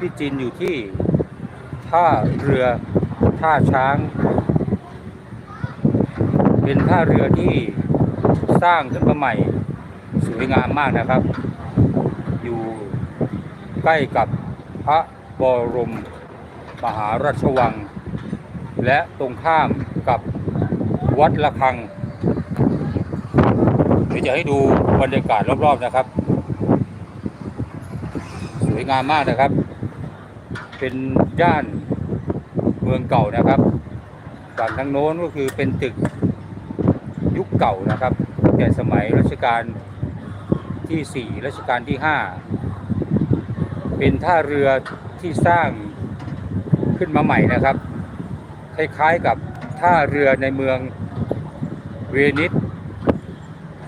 พี่จินอยู่ที่ท่าเรือท่าช้าง เป็นท่าเรือที่สร้างขึ้นมาใหม่ สวยงามมากนะครับ อยู่ใกล้กับพระบรมมหาราชวัง และตรงข้ามกับวัดละคังเดี๋ยวจะให้ดูบรรยากาศรอบๆนะครับ สวยงามมากนะครับ เป็นย่านเมืองเก่านะครับฝั่งทางโน้นก็คือเป็นตึกยุคเก่านะครับ แต่สมัยรัชกาลที่ 4 รัชกาลที่ 5 เป็นท่าเรือที่สร้างขึ้นมาใหม่นะครับ คล้ายๆกับท่าเรือในเมืองเวนิส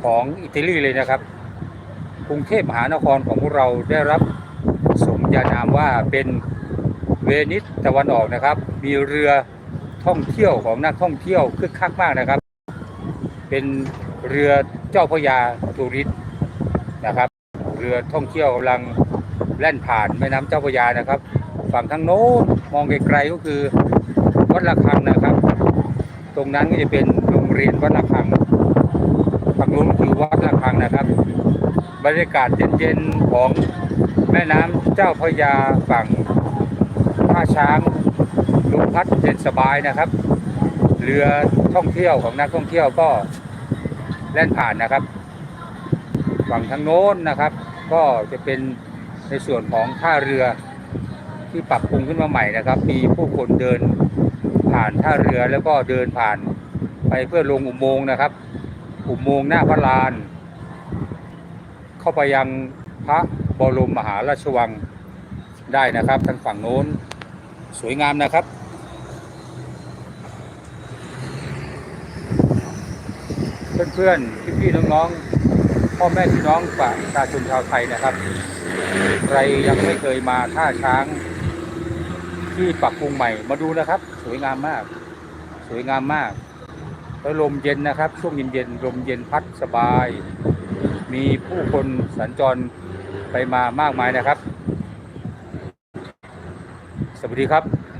ของอิตาลีเลยนะครับ กรุงเทพมหานครของพวกเราได้รับสมญานามว่าเป็น เวนิสตะวันออกนะครับ มีเรือท่องเที่ยวของนักท่องเที่ยวคึกคักมากนะครับ เป็นเรือเจ้าพระยาทูริสนะครับ เรือท่องเที่ยวกำลังแล่นผ่านแม่น้ำเจ้าพระยานะครับ ฝั่งทางโน้นมองไกลๆก็คือวัดระฆังนะครับ ตรงนั้นก็จะเป็นโรงเรียนวัดระฆังฝั่งนู้นคือวัดระฆังนะครับ บรรยากาศเย็นๆของแม่น้ำเจ้าพระยาฝั่ง ท่าช้างลมพัดเย็นสบายนะครับ เรือท่องเที่ยวของนักท่องเที่ยวก็แล่นผ่านนะครับฝั่งทางโน้นนะครับ ก็จะเป็นในส่วนของท่าเรือที่ปรับปรุงขึ้นมาใหม่นะครับ มีผู้คนเดินผ่านท่าเรือแล้วก็เดินผ่านไปเพื่อลงอุโมงค์นะครับ อุโมงค์หน้าพระลาน เข้าไปยังพระบรมมหาราชวังได้นะครับทางฝั่งโน้น สวยงามนะครับ เพื่อนๆพี่ๆน้องๆพ่อแม่พี่น้องประชาชนชาวไทยนะครับ ใครยังไม่เคยมาท่าช้าง ที่ปรับปรุงใหม่มาดูนะครับ สวยงามมาก สวยงามมากแล้วลมเย็นนะครับ ช่วงเย็นๆลมเย็นพัดสบาย มีผู้คนสัญจรไปมามากมายนะครับ สวัสดีครับ